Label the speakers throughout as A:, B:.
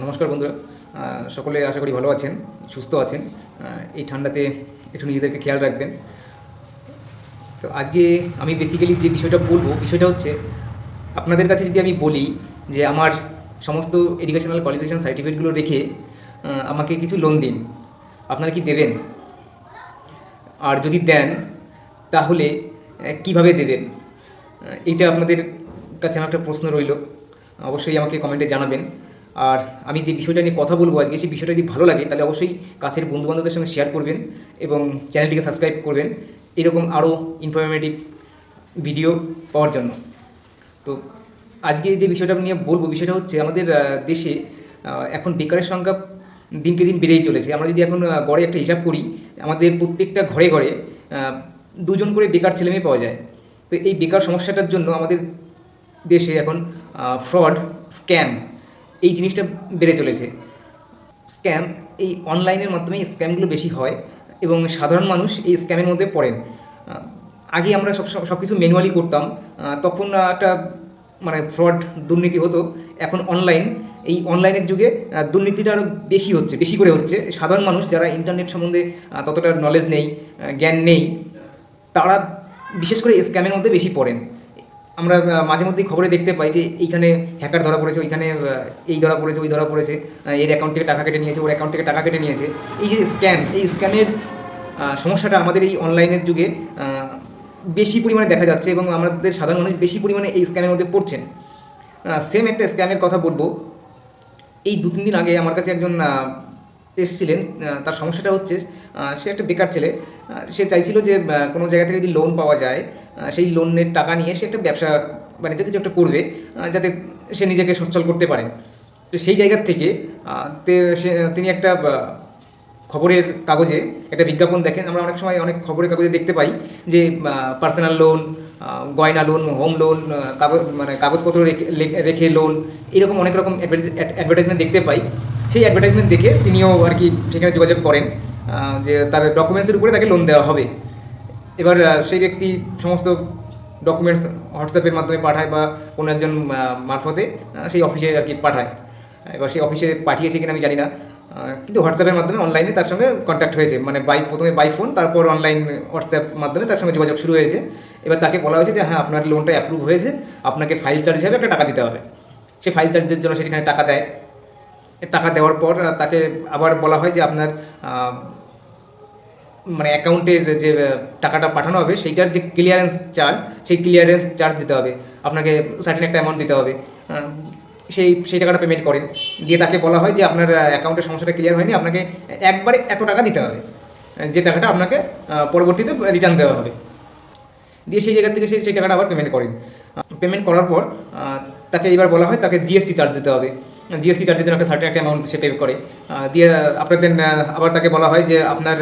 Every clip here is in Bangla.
A: নমস্কার বন্ধুরা। সকলে আশা করি ভালো আছেন, সুস্থ আছেন। এই ঠান্ডাতে একটু নিজেদেরকে খেয়াল রাখবেন। তো আজকে আমি বেসিক্যালি যে বিষয়টা বলব, বিষয়টা হচ্ছে, আপনাদের কাছে যদি আমি বলি যে আমার সমস্ত এডুকেশনাল কোয়ালিফিকেশন সার্টিফিকেটগুলো রেখে আমাকে কিছু লোন দিন, আপনারা কি দেবেন? আর যদি দেন, তাহলে কীভাবে দেবেন? এইটা আপনাদের কাছে আমার একটা প্রশ্ন রইল। অবশ্যই আমাকে কমেন্টে জানাবেন। আর আমি যে বিষয়টা নিয়ে কথা বলব আজকে, সেই বিষয়টা যদি ভালো লাগে, তাহলে অবশ্যই কাছের বন্ধুবান্ধবদের সঙ্গে শেয়ার করবেন এবং চ্যানেলটিকে সাবস্ক্রাইব করবেন। এরকম আরও ইনফরমেটিভ ভিডিও পাওয়ার জন্য। তো আজকে যে বিষয়টা নিয়ে বলব, বিষয়টা হচ্ছে আমাদের দেশে এখন বেকারের সংখ্যা দিনকে দিন বেড়েই চলেছে। আমরা যদি এখন গড়ে একটা হিসাব করি, আমাদের প্রত্যেকটা ঘরে ঘরে দুজন করে বেকার ছেলেমেয়ে পাওয়া যায়। তো এই বেকার সমস্যাটার জন্য আমাদের দেশে এখন ফ্রড স্ক্যাম এই জিনিসটা বেড়ে চলেছে। স্ক্যাম, এই অনলাইনের মাধ্যমে স্ক্যামগুলো বেশি হয় এবং সাধারণ মানুষ এই স্ক্যামের মধ্যে পড়েন। আগে আমরা সব সব কিছু ম্যানুয়ালি করতাম। তখন একটা মানে ফ্রড দুর্নীতি হতো। এখন অনলাইন এই অনলাইনের যুগে দুর্নীতিটা আরও বেশি হচ্ছে, বেশি করে হচ্ছে। সাধারণ মানুষ যারা ইন্টারনেট সম্বন্ধে ততটা নলেজ নেই জ্ঞান নেই, তারা বিশেষ করে স্ক্যামের মধ্যে বেশি পড়েন। আমরা মাঝে মধ্যেই খবরে দেখতে পাই যে এইখানে হ্যাকার ধরা পড়েছে, ওইখানে এই ধরা পড়েছে, ওই ধরা পড়েছে এর অ্যাকাউন্ট থেকে টাকা কেটে নিয়েছে, ওর অ্যাকাউন্ট থেকে টাকা কেটে নিয়েছে। এই যে স্ক্যাম এই স্ক্যামের সমস্যাটা আমাদের এই অনলাইনের যুগে বেশি পরিমাণে দেখা যাচ্ছে এবং আমাদের সাধারণ মানুষ বেশি পরিমাণে এই স্ক্যামের মধ্যে পড়ছেন। সেম একটা স্ক্যামের কথা বলব। এই দু তিন দিন আগে আমার কাছে একজন এসছিলেন তার সমস্যাটা হচ্ছে সে একটা বেকার ছেলে সে চাইছিল যে কোনো জায়গা থেকে যদি লোন পাওয়া যায় সেই লোনের টাকা নিয়ে সে একটা ব্যবসা, বাণিজ্য কিছু একটা করবে যাতে সে নিজেকে সচ্ছল করতে পারে তো সেই জায়গার থেকে তিনি একটা খবরের কাগজে একটা বিজ্ঞাপন দেখেন। আমরা অনেক সময় অনেক খবরের কাগজে দেখতে পাই যে পার্সোনাল লোন গয়না লোন হোম লোন কাগজ মানে কাগজপত্র রেখে লোন এরকম অনেক রকম অ্যাডভার্টাইজমেন্ট দেখতে পাই। সেই অ্যাডভার্টাইজমেন্ট দেখে তিনিও আর কি সেখানে যোগাযোগ করেন যে তার ডকুমেন্টসের উপরে তাকে লোন দেওয়া হবে। এবার সেই ব্যক্তি সমস্ত ডকুমেন্টস হোয়াটসঅ্যাপের মাধ্যমে পাঠায় বা কোনো একজন মারফতে সেই অফিসে আর কি পাঠায়। এবার সেই অফিসে পাঠিয়েছে কিনা আমি জানি না কিন্তু হোয়াটসঅ্যাপের মাধ্যমে অনলাইনে তার সঙ্গে কন্ট্যাক্ট হয়েছে। মানে বাই প্রথমে বাই ফোন তারপর অনলাইন হোয়াটসঅ্যাপ মাধ্যমে তার সঙ্গে যোগাযোগ শুরু হয়েছে। এবার তাকে বলা হয়েছে যে হ্যাঁ আপনার লোনটা অ্যাপ্রুভ হয়েছে। আপনাকে ফাইল চার্জ হিসাবে একটা টাকা দিতে হবে। সে ফাইল চার্জের জন্য সেখানে টাকা দেয়। টাকা দেওয়ার পর তাকে আবার বলা হয় যে আপনার মানে অ্যাকাউন্টের যে টাকাটা পাঠানো হবে, সেইটার যে ক্লিয়ারেন্স চার্জ সেই ক্লিয়ারেন্স চার্জ দিতে হবে। আপনাকে সার্টেন একটা অ্যামাউন্ট দিতে হবে। সেই সেই টাকাটা পেমেন্ট করেন। দিয়ে তাকে বলা হয় যে আপনার অ্যাকাউন্টের সমস্যাটা ক্লিয়ার হয়নি, আপনাকে একবারে এত টাকা দিতে হবে যে টাকাটা আপনাকে পরবর্তীতে রিটার্ন দেওয়া হবে। দিয়ে সেই জায়গা থেকে সেই টাকাটা আবার পেমেন্ট করেন। পেমেন্ট করার পর তাকে এবার বলা হয় তাকে জিএসটি চার্জ দিতে হবে। জিএসটি চার্জের জন্য একটা সার্টেন একটা অ্যামাউন্ট সে পে করে। দিয়ে আপনাদের আবার তাকে বলা হয় যে আপনার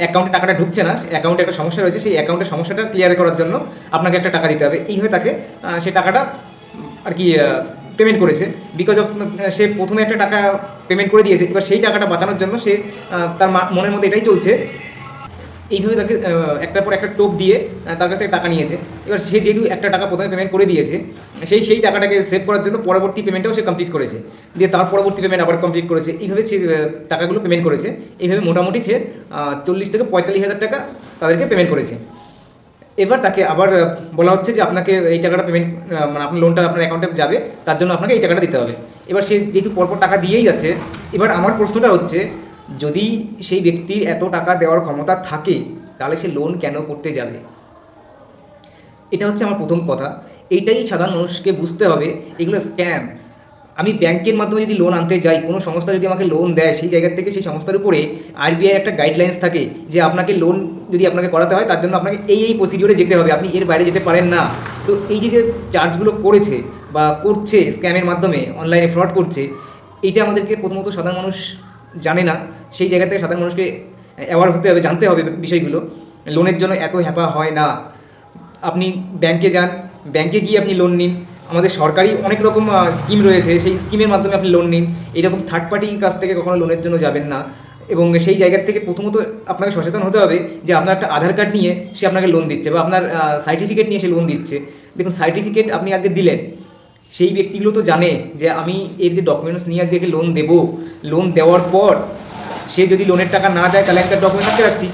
A: অ্যাকাউন্টে টাকাটা ঢুকছে না অ্যাকাউন্টে একটা সমস্যা রয়েছে, সেই অ্যাকাউন্টের সমস্যাটা ক্লিয়ার করার জন্য আপনাকে একটা টাকা দিতে হবে। এইভাবে তাকে সে টাকাটা আর কি পেমেন্ট করেছে। বিকজ অফ সে প্রথমে একটা টাকা পেমেন্ট করে দিয়েছে, এবার সেই টাকাটা বাঁচানোর জন্য সে তার মনের মধ্যে এটাই চলছে এইভাবে তাকে একটার পর একটা টোপ দিয়ে তার কাছ টাকা নিয়েছে। এবার সে যেহেতু একটা টাকা প্রথমে পেমেন্ট করে দিয়েছে, সেই সেই টাকাটাকে সেভ করার জন্য পরবর্তী পেমেন্টটাও সে কমপ্লিট করেছে। দিয়ে তার পরবর্তী পেমেন্ট আবার কমপ্লিট করেছে। এইভাবে সে টাকাগুলো পেমেন্ট করেছে। এইভাবে মোটামুটি সে চল্লিশ থেকে পঁয়তাল্লিশ হাজার টাকা তাদেরকে পেমেন্ট করেছে। এবার তাকে আবার বলা হচ্ছে যে আপনাকে এই টাকাটা পেমেন্ট মানে আপনার লোনটা আপনার অ্যাকাউন্টে যাবে, তার জন্য আপনাকে এই টাকাটা দিতে হবে। এবার সে যেহেতু পরপর টাকা দিয়েই যাচ্ছে, এবার আমার প্রশ্নটা হচ্ছে যদি সেই ব্যক্তির এত টাকা দেওয়ার ক্ষমতা থাকে, তাহলে সে লোন কেন করতে যাবে? এটা হচ্ছে আমার প্রথম কথা। এইটাই সাধারণ মানুষকে বুঝতে হবে, এগুলো স্ক্যাম আমি ব্যাংকের মাধ্যমে যদি লোন আনতে যাই, কোনো সংস্থা যদি আমাকে লোন দেয়, সেই জায়গা থেকে সেই সংস্থার উপরে আরবিআই একটা গাইডলাইন্স থাকে যে আপনাকে লোন যদি আপনাকে করাতে হয়, তার জন্য আপনাকে এই এই প্রসিডিওরে যেতে হবে। আপনি এর বাইরে যেতে পারেন না। তো এই যে যে চার্জগুলো করেছে বা করছে স্ক্যামের মাধ্যমে অনলাইনে ফ্রড করছে, এইটা আমাদেরকে প্রথমত সাধারণ মানুষ জানে না, সেই জায়গা থেকে সাধারণ মানুষকে অ্যাওয়ার হতে হবে, জানতে হবে বিষয়গুলো। লোনের জন্য এত হ্যাপা হয় না। আপনি ব্যাংকে যান ব্যাংকে গিয়ে আপনি লোন নিন। আমাদের সরকারি অনেক রকম স্কিম রয়েছে, সেই স্কিমের মাধ্যমে আপনি লোন নিন। এরকম থার্ড পার্টির কাছ থেকে কখনো লোনের জন্য যাবেন না। এবং সেই জায়গা থেকে প্রথমত আপনাকে সচেতন হতে হবে যে আপনার একটা আধার কার্ড নিয়ে সে আপনাকে লোন দিচ্ছে বা আপনার সার্টিফিকেট নিয়ে সে লোন দিচ্ছে। দেখুন সার্টিফিকেট আপনি আজকে দিলেন সেই ব্যক্তিগুলো তো জানে যে আমি এর যে ডকুমেন্টস নিয়ে আজকে লোন দেবো। লোন দেওয়ার পর সে যদি লোনের টাকা না দেয়, তাহলে একটা তার ডকুমেন্টস আটকে রাখছি।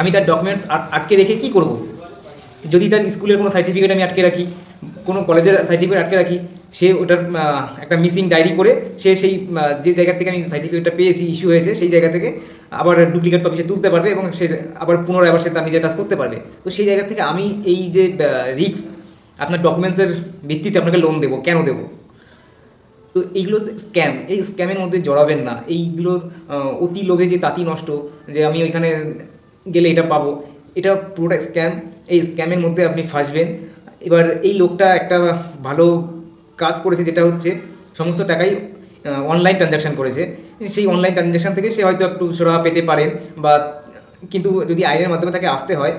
A: আমি তার ডকুমেন্টস আটকে রেখে কি করব? যদি তার স্কুলের কোনো সার্টিফিকেট আমি আটকে রাখি, কোনো কলেজের সার্টিফিকেট আটকে রাখি, সে ওটার একটা মিসিং ডায়েরি করে সে সেই যে জায়গা থেকে আমি সার্টিফিকেটটা পেয়েছি ইস্যু হয়েছে, সেই জায়গা থেকে আবার ডুপ্লিকেট কপি সে তুলতে পারবে এবং সে আবার পুনরায় আবার সে তার নিজের কাজ করতে পারবে। তো সেই জায়গা থেকে আমি এই যে রিস্ক আপনার ডকুমেন্টসের ভিত্তিতে আপনাকে লোন দেবো। কেন দেবো? তো এইগুলো স্ক্যাম এই স্ক্যামের মধ্যে জড়াবেন না। এইগুলোর অতি লোভে যে তাঁতি নষ্ট, যে আমি ওইখানে গেলে এটা পাবো, এটা পুরোটা স্ক্যাম এই স্ক্যামের মধ্যে আপনি ফাঁসবেন। এবার এই লোকটা একটা ভালো কাজ করেছে, যেটা হচ্ছে সমস্ত টাকাই অনলাইন ট্রানজাকশন করেছে। সেই অনলাইন ট্রানজাকশন থেকে সে হয়তো একটু সুরাহা পেতে পারেন বা, কিন্তু যদি আইনের মাধ্যমে তাকে আসতে হয়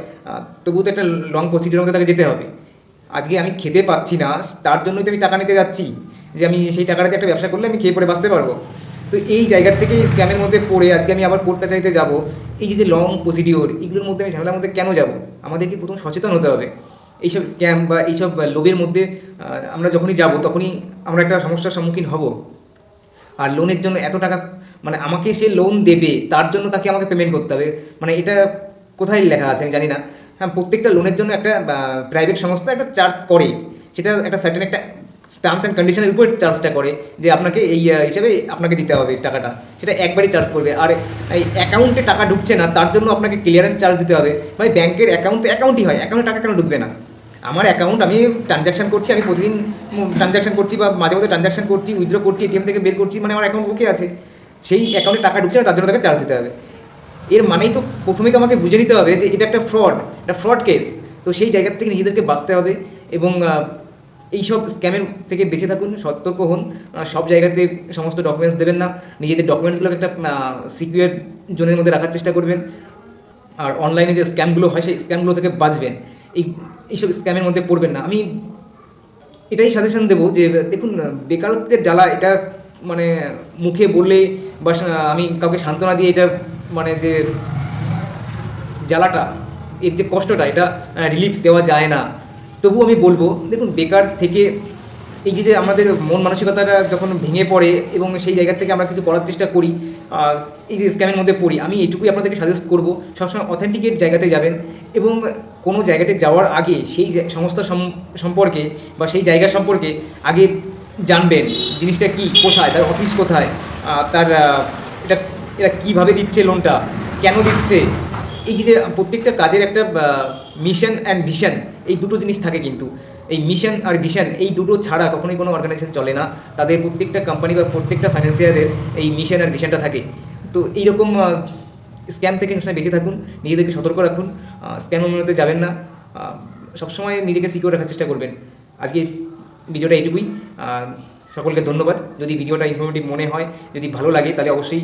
A: তবুও তো একটা লং প্রসিডিওর মধ্যে তাকে যেতে হবে। আজকে আমি খেতে পাচ্ছি না, তার জন্যই তো আমি টাকা নিতে যাচ্ছি। যে আমি সেই টাকাটা একটা ব্যবসা করলে আমি খেয়ে পরে বাঁচতে পারব। তো এই জায়গা থেকে স্ক্যামের মধ্যে পড়ে আজকে আমি আবার কোর্টটা চাইতে যাব। এই যে লং প্রসিডিওর এগুলোর মধ্যে আমি ঝামেলার মধ্যে কেন যাব? আমাদেরকে প্রথম সচেতন হতে হবে। এইসব স্ক্যাম বা এইসব লোভের মধ্যে আমরা যখনই যাব, তখনই আমরা একটা সমস্যার সম্মুখীন হব। আর লোনের জন্য এত টাকা মানে আমাকে সে লোন দেবে, তার জন্য তাকে আমাকে পেমেন্ট করতে হবে। মানে এটা কোথায় লেখা আছে আমি জানি না। হ্যাঁ প্রত্যেকটা লোনের জন্য একটা প্রাইভেট সংস্থা একটা চার্জ করে। সেটা একটা সার্টেন একটা টার্মস অ্যান্ড কন্ডিশনের উপর চার্জটা করে যে আপনাকে এই হিসাবে আপনাকে দিতে হবে টাকাটা। সেটা একবারই চার্জ করবে। আর এই অ্যাকাউন্টে টাকা ঢুকছে না, তার জন্য আপনাকে ক্লিয়ারেন্স চার্জ দিতে হবে। ভাই ব্যাংকের অ্যাকাউন্ট অ্যাকাউন্টই হয় অ্যাকাউন্টে টাকা কেন ঢুকবে না? আমার অ্যাকাউন্ট আমি ট্রানজাকশন করছি, আমি প্রতিদিন ট্রানজাকশন করছি বা মাঝে মধ্যে ট্রানজাকশন করছি উইথড্র করছি এটিএম থেকে বের করছি মানে আমার অ্যাকাউন্ট ওকে আছে। সেই অ্যাকাউন্টে টাকা ঢুকছে না, তার জন্য তাকে চার্জ দিতে হবে। এর মানেই তো প্রথমেই তো আমাকে বুঝে নিতে হবে যে এটা একটা ফ্রড একটা ফ্রড কেস তো সেই জায়গার থেকে নিজেদেরকে বাঁচতে হবে এবং এইসব স্ক্যামের থেকে বেঁচে থাকুন, সতর্ক হন। সব জায়গাতে সমস্ত ডকুমেন্টস দেবেন না। নিজেদের ডকুমেন্টসগুলোকে একটা সিকিউর জোনের মধ্যে রাখার চেষ্টা করবেন। আর অনলাইনে যে স্ক্যামগুলো হয়, সেই স্ক্যামগুলো থেকে বাঁচবেন। এই, এইসব স্ক্যামের মধ্যে পড়বেন না। আমি এটাই সাজেশন দেবো যে, দেখুন, বেকারত্বের জ্বালা, এটা মানে মুখে বললে বা আমি কাউকে সান্ত্বনা দিয়ে এটা মানে যে জ্বালাটা, এর যে কষ্টটা, এটা রিলিফ দেওয়া যায় না। তবু আমি বলব, দেখুন, বেকার থেকে এই যে যে আমাদের মন মানসিকতাটা যখন ভেঙে পড়ে এবং সেই জায়গা থেকে আমরা কিছু করার চেষ্টা করি এই যে স্ক্যামের মধ্যে পড়ি, আমি এটুকুই আপনাদেরকে সাজেস্ট করব, সবসময় অথেন্টিকেট জায়গাতে যাবেন এবং কোনো জায়গাতে যাওয়ার আগে সেই সংস্থা সম্পর্কে বা সেই জায়গা সম্পর্কে আগে জানবেন জিনিসটা কি, কোথায়, তার অফিস কোথায় তার এটা, এরা কীভাবে দিচ্ছে লোনটা কেন দিচ্ছে? এই যে প্রত্যেকটা কাজের একটা মিশন অ্যান্ড ভিশন এই দুটো জিনিস থাকে কিন্তু। এই মিশন আর ভিশন এই দুটো ছাড়া কখনোই কোনো অর্গানাইজেশন চলে না। তাদের প্রত্যেকটা কোম্পানি বা প্রত্যেকটা ফাইন্যান্সিয়ারের এই মিশন আর ভিশনটা থাকে। তো এইরকম স্ক্যাম থেকে সবসময় বেঁচে থাকুন, নিজেদেরকে সতর্ক রাখুন। স্ক্যামের মধ্যে যাবেন না। সবসময় নিজেকে সিকিউর রাখার চেষ্টা করবেন। আজকে ভিডিওটা এইটুকুই আহ, সকলকে ধন্যবাদ। যদি ভিডিওটা ইনফরমেটিভ মনে হয় যদি ভালো লাগে তাহলে অবশ্যই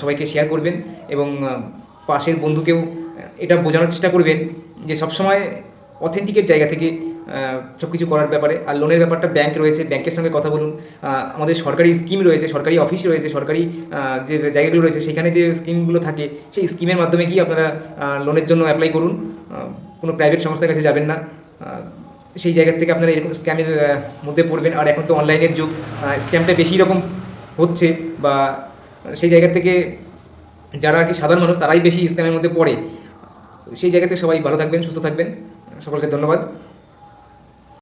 A: সবাইকে শেয়ার করবেন এবং পাশের বন্ধুকেও এটা বোঝানোর চেষ্টা করবেন যে সবসময় অথেন্টিকের জায়গা থেকে সব কিছু করার ব্যাপারে। আর লোনের ব্যাপারটা ব্যাংক রয়েছে ব্যাংকের সঙ্গে কথা বলুন। আমাদের সরকারি স্কিম রয়েছে সরকারি অফিস রয়েছে সরকারি যে জায়গাগুলো রয়েছে সেখানে যে স্কিমগুলো থাকে সেই স্কিমের মাধ্যমে কি আপনারা লোনের জন্য অ্যাপ্লাই করুন। কোনো প্রাইভেট সংস্থার কাছে যাবেন না। সেই জায়গা থেকে আপনারা এরকম স্ক্যামের মধ্যে পড়বেন। আর এখন তো অনলাইনের যুগ স্ক্যামটা বেশি রকম হচ্ছে বা সেই জায়গা থেকে যারা আর কি সাধারণ মানুষ, তারাই বেশি স্ক্যামের মধ্যে পড়ে। সেই জায়গাতে সবাই ভালো থাকবেন, সুস্থ থাকবেন। সকলকে ধন্যবাদ।